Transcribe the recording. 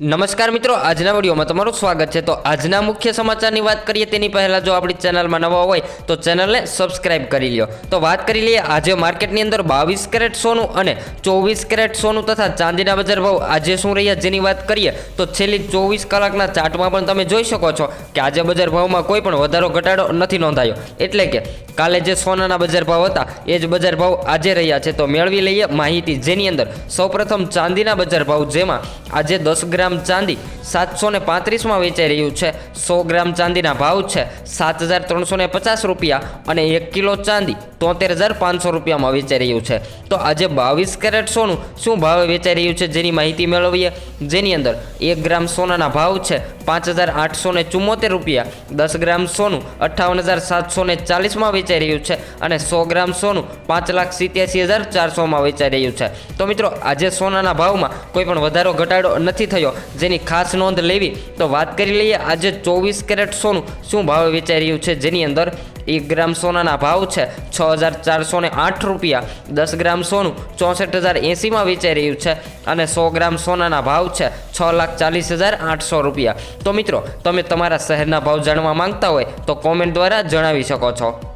નમસ્કાર મિત્રો, આજના વિડીયોમાં તમારું સ્વાગત છે. તો આજના મુખ્ય સમાચારની વાત કરીએ, તેની પહેલાં જો આપણી ચેનલમાં નવા હોય, તો ચેનલને સબસ્ક્રાઇબ કરી લ્યો. તો વાત કરી લઈએ આજે માર્કેટની અંદર બાવીસ કેરેટ સોનું અને ચોવીસ કેરેટ સોનું તથા ચાંદીના બજાર ભાવ આજે શું રહ્યા જેની વાત કરીએ, તો છેલ્લી ચોવીસ કલાકના ચાર્ટમાં પણ તમે જોઈ શકો છો કે આજે બજાર ભાવમાં કોઈ પણ વધારો, ઘટાડો નથી નોંધાયો. એટલે કે કાલે જે સોનાના બજાર ભાવ હતા, એ જ બજાર ભાવ આજે રહ્યા છે. તો મેળવી લઈએ માહિતી જેની અંદર સૌપ્રથમ ચાંદીના બજાર ભાવ, જેમાં આજે દસ ગ્રામ ચાંદી સાતસો ને પાંત્રીસમાં વેચાઈ રહ્યું છે. સો ગ્રામ ચાંદીના ભાવ છે સાત હજાર ત્રણસો ને પચાસ રૂપિયા અને એક કિલો ચાંદી તોતેર હજાર પાંચસો રૂપિયામાં વેચાઈ રહ્યું છે. તો આજે બાવીસ કેરેટ સોનું શું ભાવે વેચાઈ રહ્યું છે જેની માહિતી મેળવીએ? જેની અંદર એક ગ્રામ સોનાના ભાવ છે પાંચ હજાર આઠસો ને રૂપિયા, દસ ગ્રામ સોનું અઠ્ઠાવન હજાર સાતસો ને ચાલીસમાં વેચાઈ રહ્યું છે અને સો ગ્રામ સોનું પાંચ લાખ સિત્યાસી હજાર ચારસોમાં વેચાઈ રહ્યું છે. તો મિત્રો, આજે સોનાના ભાવમાં કોઈ પણ વધારો, ઘટાડો નથી થયો. જેની ખાસ નોંધ લેવી તો વાત કરી લઈએ આજે ચોવીસ કેરેટ સોનું શું ભાવે વેચાઈ રહ્યું છે. જેની અંદર એક ગ્રામ સોનાના ભાવ છે છ હજાર ચારસો આઠ રૂપિયા, દસ ગ્રામ સોનું ચોસઠ હજાર એંસીમાં વેચાઈ રહ્યું છે અને સો ગ્રામ સોનાના ભાવ છે છ લાખ ચાલીસ હજાર આઠસો રૂપિયા. તો મિત્રો, તમે તમારા શહેરના ભાવ જાણવા માંગતા હોય તો કોમેન્ટ દ્વારા જણાવી શકો છો.